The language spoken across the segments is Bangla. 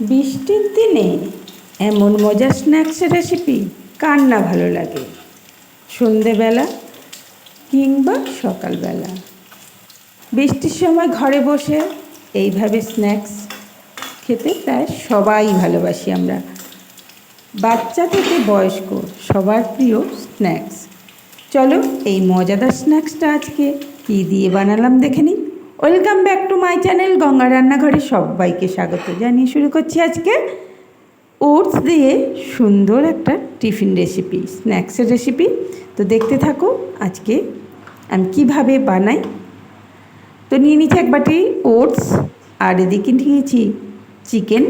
বৃষ্টির দিনে এমন মজার স্ন্যাক্সের রেসিপি কার না ভালো লাগে। সন্ধেবেলা কিংবা সকালবেলা। বৃষ্টির সময় ঘরে বসে এইভাবে স্ন্যাক্স খেতে প্রায় সবাই ভালোবাসি আমরা। বাচ্চা থেকে বয়স্ক সবার প্রিয় স্ন্যাক্স চলো এই মজাদার স্ন্যাক্সটা আজকে কী দিয়ে বানালাম দেখে নিই। Welcome back to my channel Ganga রান্নাঘরে সবাইকে স্বাগত জানিয়ে শুরু করছি আজকে ওটস দিয়ে সুন্দর একটা টিফিন রেসিপি, স্ন্যাক্সের রেসিপি। তো দেখতে থাকো আজকে আমি কীভাবে বানাই। তো নিয়ে নিচ্ছি এক বাটি ওটস আর এদিকে নিয়েছি চিকেন।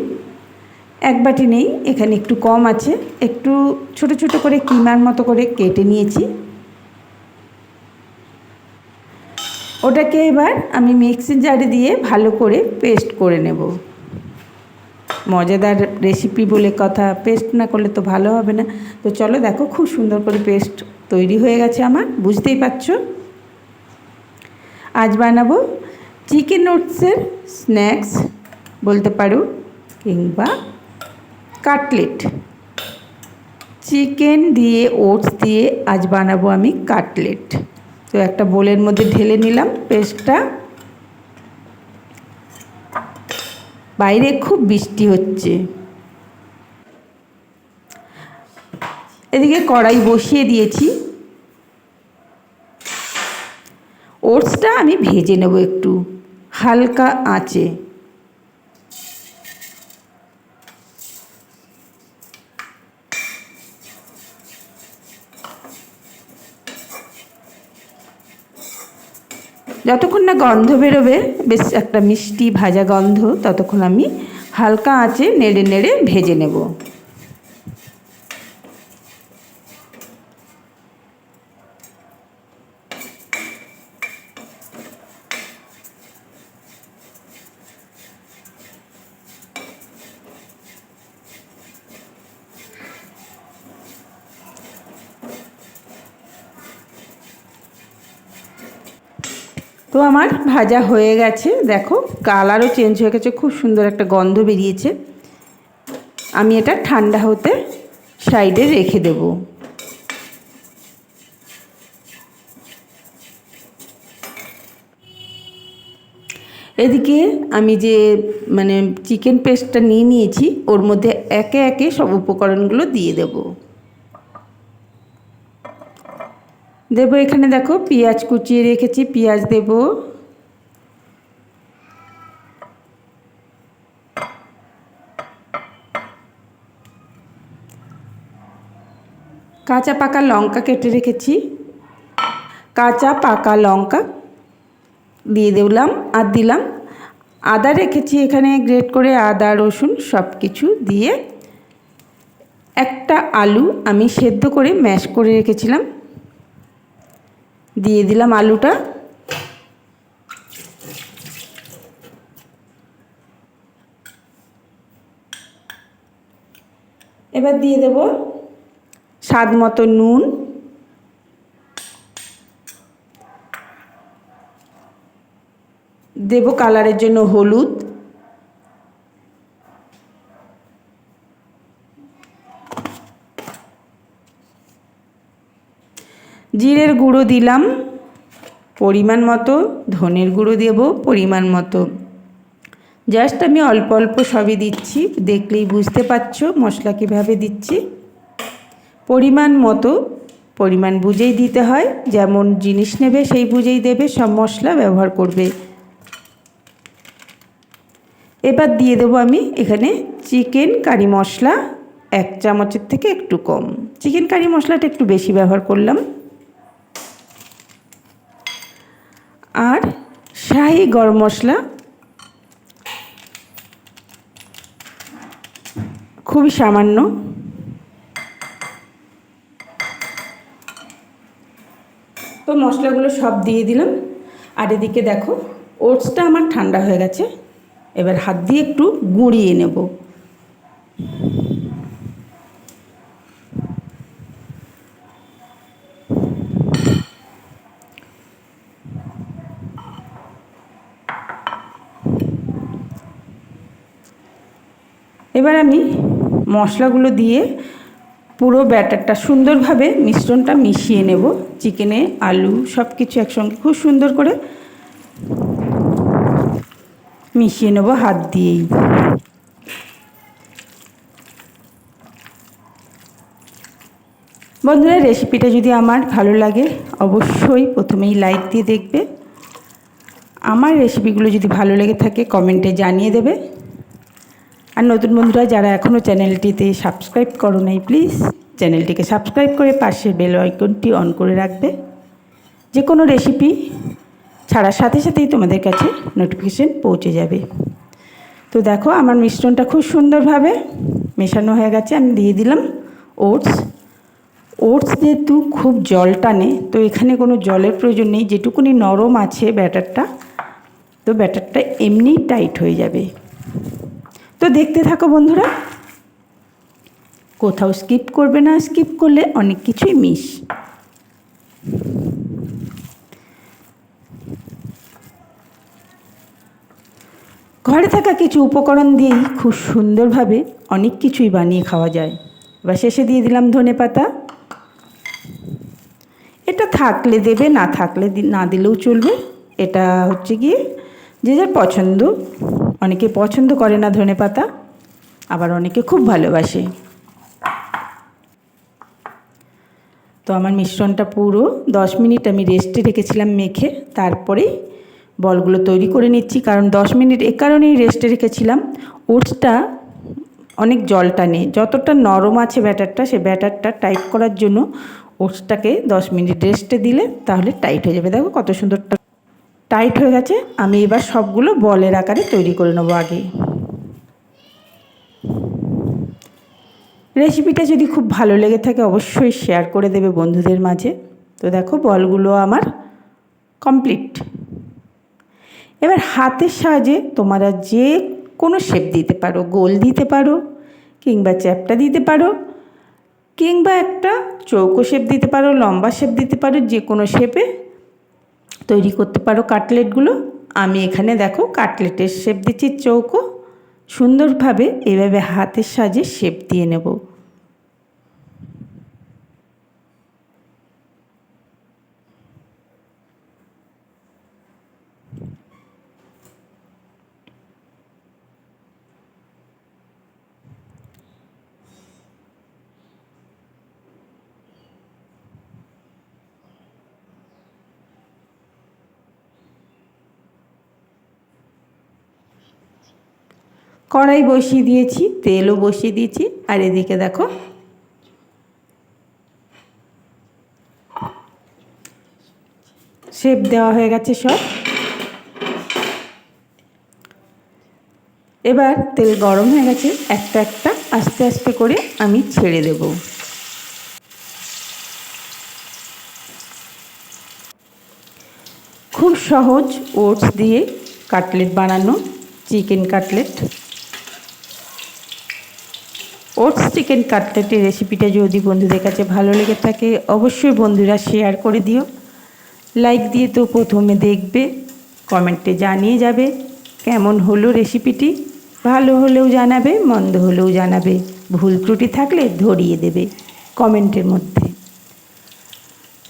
এক বাটি নেই, এখানে একটু কম আছে, একটু ছোট ছোট করে কিমার মতো করে কেটে নিয়েছি। ওটাকে এবার আমি মিক্সির জারে দিয়ে ভালো করে পেস্ট করে নেব। মজাদার রেসিপি বলে কথা, পেস্ট না করলে তো ভালো হবে না। তো চলো দেখো, খুব সুন্দর করে পেস্ট তৈরি হয়ে গেছে আমার, বুঝতেই পারছ? আজ বানাবো চিকেন ওটসের স্ন্যাক্স বলতে পারো, কিংবা কাটলেট চিকেন দিয়ে ওটস দিয়ে আজ বানাবো আমি কাটলেট তো একটা বোলের মধ্যে ঢেলে নিলাম পেস্টটা। বাইরে খুব বৃষ্টি হচ্ছে। এদিকে কড়াই বসিয়ে দিয়েছি। ওটসটা আমি ভেজে নেব একটু, হালকা আঁচে। যতক্ষণ না গন্ধ বেরোবে, বেশ একটা মিষ্টি ভাজা গন্ধ, ততক্ষণ আমি হালকা আঁচে নেড়ে নেড়ে ভেজে নেব। তো আমার ভাজা হয়ে গেছে। দেখো, কালারও চেঞ্জ হয়ে গেছে, খুব সুন্দর একটা গন্ধ বেরিয়েছে। আমি এটা ঠান্ডা হতে সাইডে রেখে দেব। এদিকে আমি যে মানে চিকেন পেস্টটা নিয়ে নিয়েছি, ওর মধ্যে একে একে সব উপকরণগুলো দিয়ে দেবো। দেবো এখানে দেখো, পেঁয়াজ কুচিয়ে রেখেছি, পেঁয়াজ দেব। কাঁচা পাকা লঙ্কা কেটে রেখেছি। কাঁচা পাকা লঙ্কা দিয়ে দিলাম আর দিলাম। আদা রেখেছি এখানে, গ্রেট করে আদা, রসুন সব কিছু দিয়ে। একটা আলু আমি সেদ্ধ করে ম্যাশ করে রেখেছিলাম। দিয়ে দিলাম আলুটা। এবার দিয়ে দেব স্বাদ মতো নুন। দেব কালারের জন্য হলুদ। জিরের গুঁড়ো দিলাম, পরিমাণ মতো, ধনের গুঁড়ো দেব, পরিমাণ মতো। জাস্ট আমি অল্প অল্প সবই দিচ্ছি, দেখলেই বুঝতে পারছ মশলা কীভাবে দিচ্ছি। পরিমাণ মতো, পরিমাণ বুঝেই দিতে হয়, যেমন জিনিস নেবে সেই বুঝেই দেবে, সব মশলা ব্যবহার করবে। এবার দিয়ে দেবো আমি এখানে চিকেন কারি মশলা, এক চামচের থেকে একটু কম। চিকেন কারি মশলাটা একটু বেশি ব্যবহার করলাম। আর শাহি গরম মশলা। খুবই সামান্য। তো মশলাগুলো সব দিয়ে দিলাম। আর এদিকে দেখো, ওটসটা আমার ঠান্ডা হয়ে গেছে। এবার হাত দিয়ে একটু গুঁড়িয়ে নেব। এবার আমি মশলাগুলো দিয়ে পুরো ব্যাটারটা সুন্দরভাবে মিশ্রণটা মিশিয়ে নেব। চিকেনে আলু সব কিছু একসঙ্গে খুব সুন্দর করে মিশিয়ে নেব হাত দিয়েই। বন্ধুরা, রেসিপিটা যদি আমার ভালো লাগে, অবশ্যই প্রথমেই লাইক দিয়ে দেখবে। আমার রেসিপিগুলো যদি ভালো লেগে থাকে, কমেন্টে জানিয়ে দেবে। আর নতুন বন্ধুরা, যারা এখনও চ্যানেলটিতে সাবস্ক্রাইব করো নাই, প্লিজ চ্যানেলটিকে সাবস্ক্রাইব করে পাশের বেল আইকনটি অন করে রাখবে। যে কোনো রেসিপি ছাড়ার সাথে সাথেই তোমাদের কাছে নোটিফিকেশান পৌঁছে যাবে। তো দেখো, আমার মিশ্রণটা খুব সুন্দরভাবে মেশানো হয়ে গেছে। আমি দিয়ে দিলাম ওটস। ওটস যেহেতু খুব জল টানে, তো এখানে কোনো জলের প্রয়োজন নেই। যেটুকুনি নরম আছে ব্যাটারটা, তো ব্যাটারটা এমনিই টাইট হয়ে যাবে। তো দেখতে থাকো বন্ধুরা। কোথাও স্কিপ করবে না স্কিপ করলে অনেক কিছুই মিস ঘরে থাকা কিছু উপকরণ দিয়েই খুব সুন্দরভাবে অনেক কিছুই বানিয়ে খাওয়া যায়। এবার শেষে দিয়ে দিলাম ধনে পাতা। এটা থাকলে দেবে, না থাকলে না দিলেও চলবে। এটা হচ্ছে গিয়ে যে যার পছন্দ। অনেকে পছন্দ করে না ধনে পাতা, আবার অনেকে খুব ভালোবাসে। তো আমার মিশ্রণটা পুরো দশ মিনিট আমি রেস্টে রেখেছিলাম মেখে তারপরেই বলগুলো তৈরি করে নিচ্ছি, কারণ দশ মিনিট এ কারণেই রেস্টে রেখেছিলাম। ওটসটা অনেক জলটা নেই যতটা নরম আছে ব্যাটারটা, সে ব্যাটারটা টাইট করার জন্য ওটসটাকে দশ মিনিট রেস্টে দিলে তাহলে টাইট হয়ে যাবে। দেখো কত সুন্দর টাইট হয়ে গেছে, আমি এবার সবগুলো বলের আকারে তৈরি করে নেব আগে। রেসিপিটা যদি খুব ভালো লেগে থাকে, অবশ্যই শেয়ার করে দেবে বন্ধুদের মাঝে। তো দেখো, বলগুলো আমার কমপ্লিট এবার হাতের সাহায্যে তোমরা যে কোনো শেপ দিতে পারো, গোল দিতে পারো, কিংবা চ্যাপটা দিতে পারো, কিংবা একটা চৌকো শেপ দিতে পারো, লম্বা শেপ দিতে পারো, যে কোনো শেপে তৈরি করতে পারো কাটলেটগুলো। আমি এখানে দেখো কাটলেটের শেপ দিচ্ছি, চৌকো। সুন্দরভাবে এভাবে হাতের সাজে শেপ দিয়ে নেব। কড়াই বসিয়ে দিয়েছি, তেলও বসিয়ে দিয়েছি, আর এদিকে দেখো। শেপ দেওয়া হয়ে গেছে সব। এবার তেল গরম হয়ে গেছে, একটা একটা আস্তে আস্তে করে আমি ছেড়ে দেব। খুব সহজ ওটস দিয়ে কাটলেট বানানো, চিকেন কাটলেট। ওটস চিকেন কাটলেটের রেসিপিটা যদি বন্ধুদের কাছে ভালো লেগে থাকে, অবশ্যই বন্ধুরা শেয়ার করে দিও। লাইক দিয়ে তো প্রথমে দেখবে, কমেন্টে জানিয়ে যাবে কেমন হলো রেসিপিটি। ভালো হলেও জানাবে, মন্দ হলেও জানাবে। ভুল ত্রুটি থাকলে ধরিয়ে দেবে কমেন্টের মধ্যে।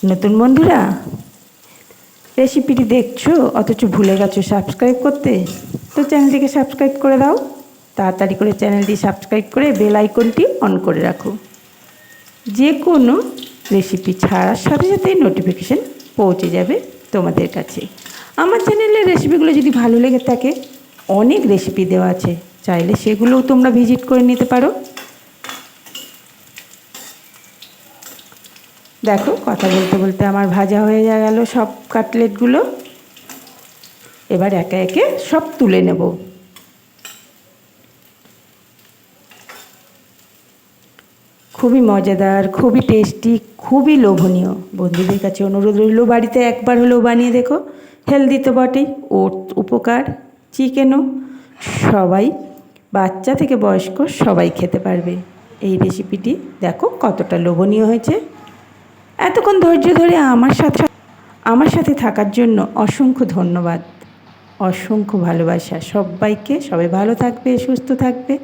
নতুন বন্ধুরা, রেসিপিটি দেখছ, অথচ ভুলে গেছো সাবস্ক্রাইব করতে? তো চ্যানেলটিকে সাবস্ক্রাইব করে দাও। তাড়াতাড়ি করে চ্যানেলটি সাবস্ক্রাইব করে বেল আইকনটি অন করে রাখো। যে কোনো রেসিপি ছাড়ার সাথে সাথেই নোটিফিকেশান পৌঁছে যাবে তোমাদের কাছে। আমার চ্যানেলের রেসিপিগুলো যদি ভালো লেগে থাকে, অনেক রেসিপি দেওয়া আছে, চাইলে সেগুলোও তোমরা ভিজিট করে নিতে পারো। দেখো, কথা বলতে বলতে আমার ভাজা হয়ে গেল সব কাটলেটগুলো। এবার একে একে সব তুলে নেব। খুবই মজাদার, খুবই টেস্টি খুবই লোভনীয়। বন্ধুদের কাছে অনুরোধ রইল, বাড়িতে একবার হলেও বানিয়ে দেখো। হেলদি তো বটেই ওর উপকার চিকেনও সবাই, বাচ্চা থেকে বয়স্ক সবাই খেতে পারবে। এই রেসিপিটি দেখো কতটা লোভনীয় হয়েছে। এতক্ষণ ধৈর্য ধরে আমার সাথে আমার সাথে থাকার জন্য অসংখ্য ধন্যবাদ। অসংখ্য ভালোবাসা। সবাইকে সবাই ভালো থাকবে, সুস্থ থাকবে।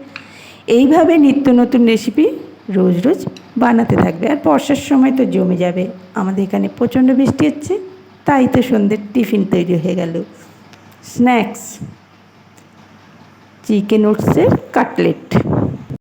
এইভাবে নিত্য নতুন রেসিপি রোজ রোজ বানাতে থাকবে। আর বর্ষার সময় তো জমে যাবে। আমাদের এখানে প্রচণ্ড বৃষ্টি হচ্ছে, তাই তো সন্ধ্যের টিফিন তৈরি হয়ে গেল। স্ন্যাক্স, চিকেন ওটসের কাটলেট।